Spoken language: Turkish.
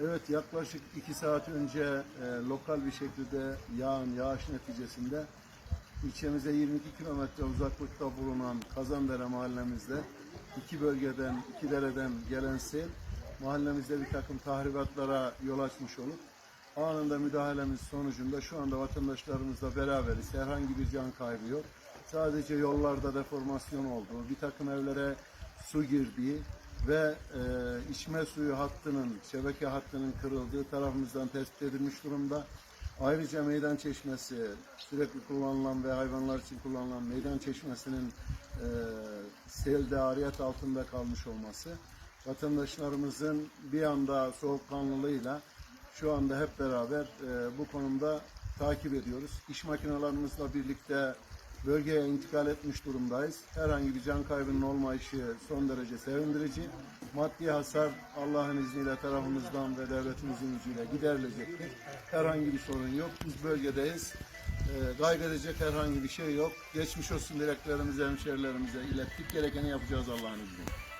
Evet yaklaşık iki saat önce e, lokal bir şekilde yağan yağış neticesinde ilçemize 22 kilometre uzaklıkta bulunan Kazandere mahallemizde iki bölgeden, iki dereden gelen sel mahallemizde bir takım tahribatlara yol açmış olup anında müdahalemiz sonucunda şu anda vatandaşlarımızla beraberiz. Herhangi bir can kaybı yok. Sadece yollarda deformasyon olduğu, bir takım evlere su girdiği ve e, içme suyu hattının, şebeke hattının kırıldığı tarafımızdan tespit edilmiş durumda. Ayrıca meydan çeşmesi, sürekli kullanılan ve hayvanlar için kullanılan meydan çeşmesinin e, selde ariyet altında kalmış olması, vatandaşlarımızın bir anda soğukkanlılığıyla şu anda hep beraber e, bu konumda takip ediyoruz. İş makinalarımızla birlikte bölgeye intikal etmiş durumdayız. Herhangi bir can kaybının olmayışı son derece sevindirici. Maddi hasar Allah'ın izniyle tarafımızdan ve devletimizin gücüyle giderilecektir. Herhangi bir sorun yok. Biz bölgedeyiz. E, kaybedecek herhangi bir şey yok. Geçmiş olsun dileklerimizi hemşerilerimize ilettik. Gerekeni yapacağız Allah'ın izniyle.